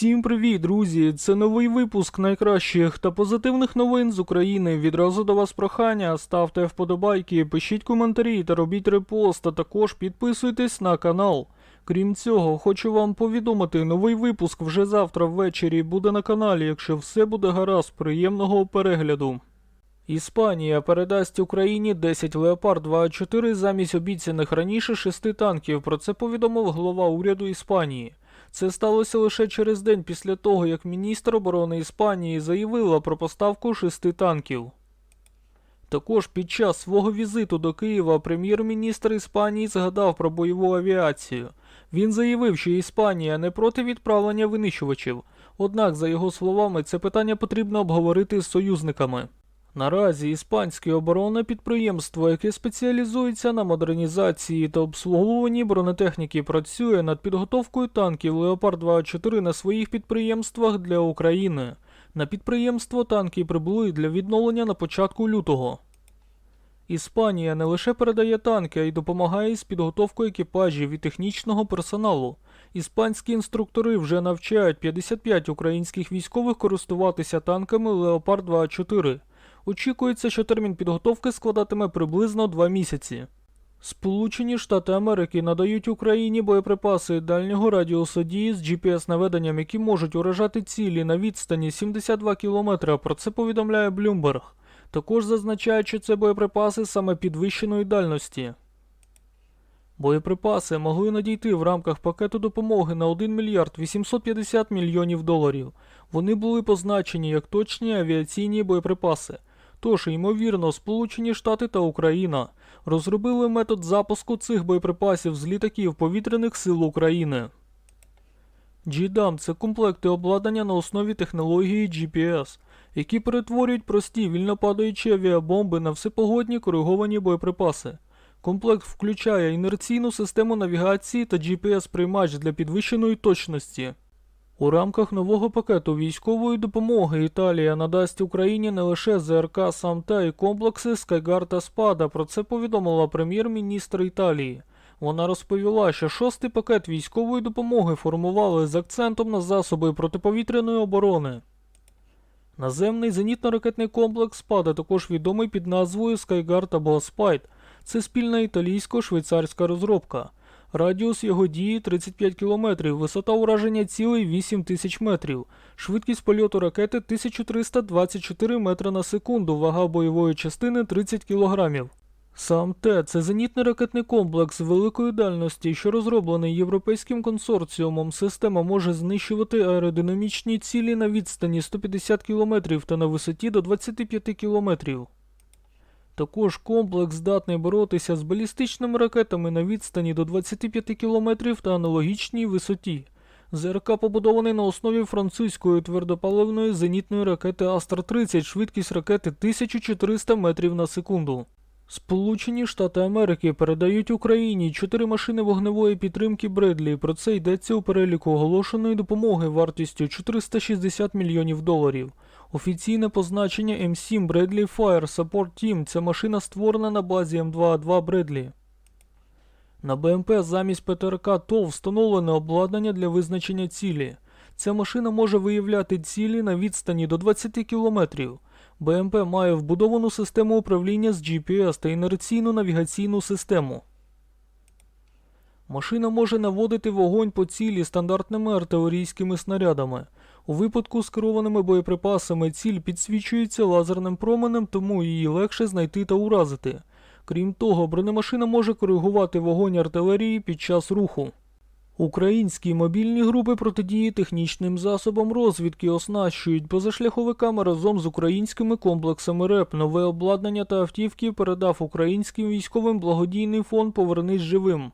Всім привіт, друзі! Це новий випуск найкращих та позитивних новин з України. Відразу до вас прохання. Ставте вподобайки, пишіть коментарі та робіть репост, а також підписуйтесь на канал. Крім цього, хочу вам повідомити, новий випуск вже завтра ввечері буде на каналі, якщо все буде гаразд, приємного перегляду. Іспанія передасть Україні 10 Леопард 2А4 замість обіцяних раніше 6 танків. Про це повідомив голова уряду Іспанії. Це сталося лише через день після того, як міністр оборони Іспанії заявила про поставку шести танків. Також під час свого візиту до Києва прем'єр-міністр Іспанії згадав про бойову авіацію. Він заявив, що Іспанія не проти відправлення винищувачів. Однак, за його словами, це питання потрібно обговорити з союзниками. Наразі іспанське оборонне підприємство, яке спеціалізується на модернізації та обслуговуванні бронетехніки, працює над підготовкою танків Леопард 2А4 на своїх підприємствах для України. На підприємство танки прибули для відновлення на початку лютого. Іспанія не лише передає танки, а й допомагає з підготовкою екіпажів і технічного персоналу. Іспанські інструктори вже навчають 55 українських військових користуватися танками Леопард 2А4. Очікується, що термін підготовки складатиме приблизно 2 місяці. Сполучені Штати Америки надають Україні боєприпаси дальнього радіусу дії з GPS-наведенням, які можуть уражати цілі на відстані 72 км. Про це повідомляє Bloomberg. Також зазначають, що це боєприпаси саме підвищеної дальності. Боєприпаси могли надійти в рамках пакету допомоги на 1 мільярд 850 мільйонів доларів. Вони були позначені як точні авіаційні боєприпаси. Тож, ймовірно, Сполучені Штати та Україна розробили метод запуску цих боєприпасів з літаків повітряних сил України. GDAM – це комплекти обладнання на основі технології GPS, які перетворюють прості вільнопадаючі авіабомби на всепогодні кориговані боєприпаси. Комплект включає інерційну систему навігації та GPS-приймач для підвищеної точності. У рамках нового пакету військової допомоги Італія надасть Україні не лише ЗРК «Самте» і комплекси Скайгар та Спада. Про це повідомила прем'єр-міністр Італії. Вона розповіла, що шостий пакет військової допомоги формували з акцентом на засоби протиповітряної оборони. Наземний зенітно-ракетний комплекс Спада також відомий під назвою Скайгард або Спайт. Це спільна італійсько-швейцарська розробка. Радіус його дії 35 км, висота ураження цілей 8 тисяч метрів, швидкість польоту ракети 1324 метри на секунду, вага бойової частини 30 кг. Сам Т це зенітний ракетний комплекс великої дальності, що розроблений європейським консорціумом. Система може знищувати аеродинамічні цілі на відстані 150 км та на висоті до 25 км. Також комплекс здатний боротися з балістичними ракетами на відстані до 25 км та аналогічній висоті. ЗРК побудований на основі французької твердопаливної зенітної ракети Астр-30, швидкість ракети 1400 метрів на секунду. Сполучені Штати Америки передають Україні чотири машини вогневої підтримки Бредлі. Про це йдеться у переліку оголошеної допомоги вартістю 460 мільйонів доларів. Офіційне позначення М7 Bradley Fire Support Team – це машина створена на базі М2А2 Bradley. На БМП замість ПТРК ТОВ встановлене обладнання для визначення цілі. Ця машина може виявляти цілі на відстані до 20 км. БМП має вбудовану систему управління з GPS та інерційну навігаційну систему. Машина може наводити вогонь по цілі стандартними артилерійськими снарядами. У випадку з керованими боєприпасами ціль підсвічується лазерним променем, тому її легше знайти та уразити. Крім того, бронемашина може коригувати вогонь артилерії під час руху. Українські мобільні групи протидії технічним засобам розвідки оснащують позашляховиками разом з українськими комплексами РЕП. Нове обладнання та автівки передав українським військовим благодійний фонд Повернись живим.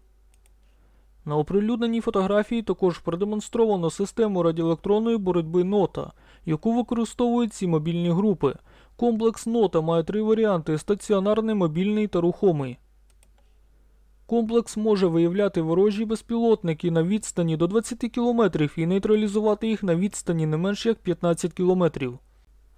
На оприлюдненій фотографії також продемонстровано систему радіоелектронної боротьби нота, яку використовують ці мобільні групи. Комплекс нота має три варіанти: стаціонарний, мобільний та рухомий. Комплекс може виявляти ворожі безпілотники на відстані до 20 км і нейтралізувати їх на відстані не менш як 15 км.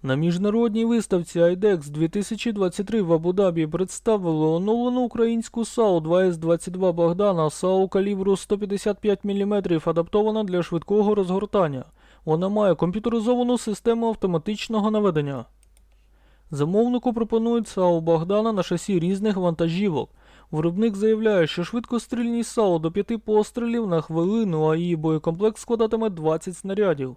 На міжнародній виставці IDEX 2023 в Абу-Дабі представили оновлену українську САУ 2С-22 Богдана САУ калібру 155 мм, адаптована для швидкого розгортання. Вона має комп'ютеризовану систему автоматичного наведення. Замовнику пропонують САУ Богдана на шасі різних вантажівок. Виробник заявляє, що швидкострільність САУ до 5 пострілів на хвилину, а її боєкомплект складатиме 20 снарядів.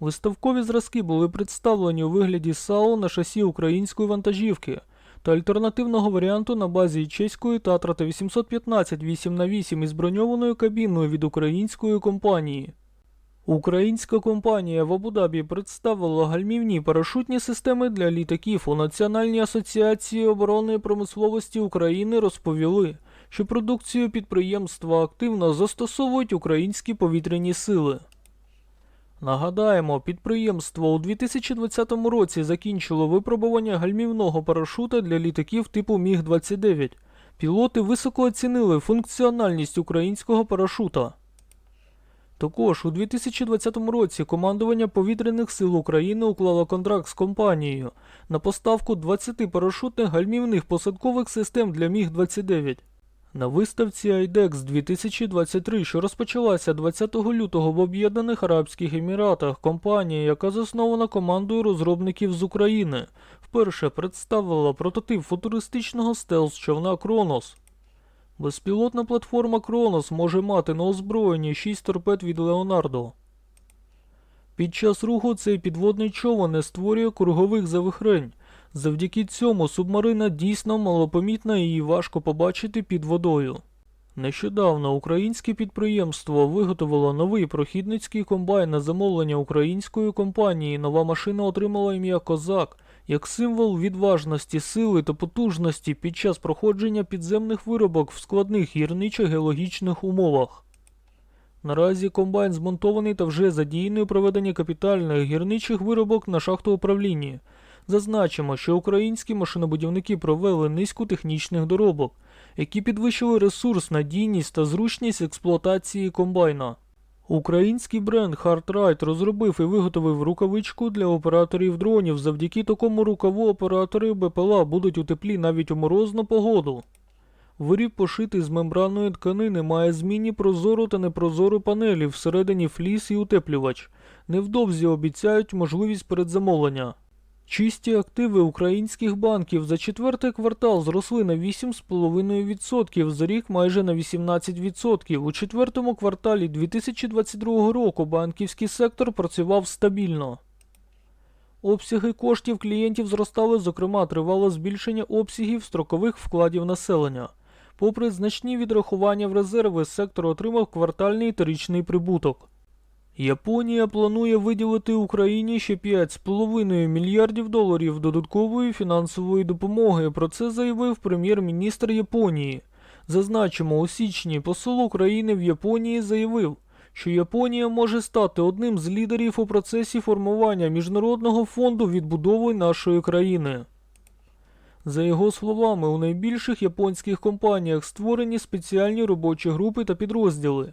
Виставкові зразки були представлені у вигляді САУ на шасі української вантажівки та альтернативного варіанту на базі чеської Татра Т-815 8х8 із броньованою кабіною від української компанії. Українська компанія в Абу-Дабі представила гальмівні парашутні системи для літаків у Національній асоціації оборонної промисловості України розповіли, що продукцію підприємства активно застосовують українські повітряні сили. Нагадаємо, підприємство у 2020 році закінчило випробування гальмівного парашута для літаків типу Міг-29. Пілоти високо оцінили функціональність українського парашута. Також у 2020 році командування повітряних сил України уклало контракт з компанією на поставку 20 парашутних гальмівних посадкових систем для Міг-29. На виставці IDEX 2023, що розпочалася 20 лютого в Об'єднаних Арабських Еміратах, компанія, яка заснована командою розробників з України, вперше представила прототип футуристичного стелс човна Кронос. Безпілотна платформа Кронос може мати на озброєнні 6 торпед від Леонардо. Під час руху цей підводний човен не створює кругових завихрень. Завдяки цьому субмарина дійсно малопомітна і її важко побачити під водою. Нещодавно українське підприємство виготовило новий прохідницький комбайн на замовлення української компанії. Нова машина отримала ім'я Козак як символ відважності, сили та потужності під час проходження підземних виробок в складних гірничо-геологічних умовах. Наразі комбайн змонтований та вже задіяний у проведенні капітальних гірничих виробок на шахтоуправлінні. Зазначимо, що українські машинобудівники провели низку технічних доробок, які підвищили ресурс, надійність та зручність експлуатації комбайна. Український бренд HardRide розробив і виготовив рукавичку для операторів дронів. Завдяки такому рукаву оператори БПЛА будуть у теплі навіть у морозну погоду. Виріб пошитий з мембранної тканини має змінні прозору та непрозору панелі всередині фліс і утеплювач. Невдовзі обіцяють можливість передзамовлення. Чисті активи українських банків за четвертий квартал зросли на 8,5%, за рік майже на 18%. У четвертому кварталі 2022 року банківський сектор працював стабільно. Обсяги коштів клієнтів зростали, зокрема, тривало збільшення обсягів строкових вкладів населення. Попри значні відрахування в резерви, сектор отримав квартальний та річний прибуток. Японія планує виділити Україні ще 5,5 мільярдів доларів додаткової фінансової допомоги. Про це заявив прем'єр-міністр Японії. Зазначимо, у січні посол України в Японії заявив, що Японія може стати одним з лідерів у процесі формування міжнародного фонду відбудови нашої країни. За його словами, у найбільших японських компаніях створені спеціальні робочі групи та підрозділи,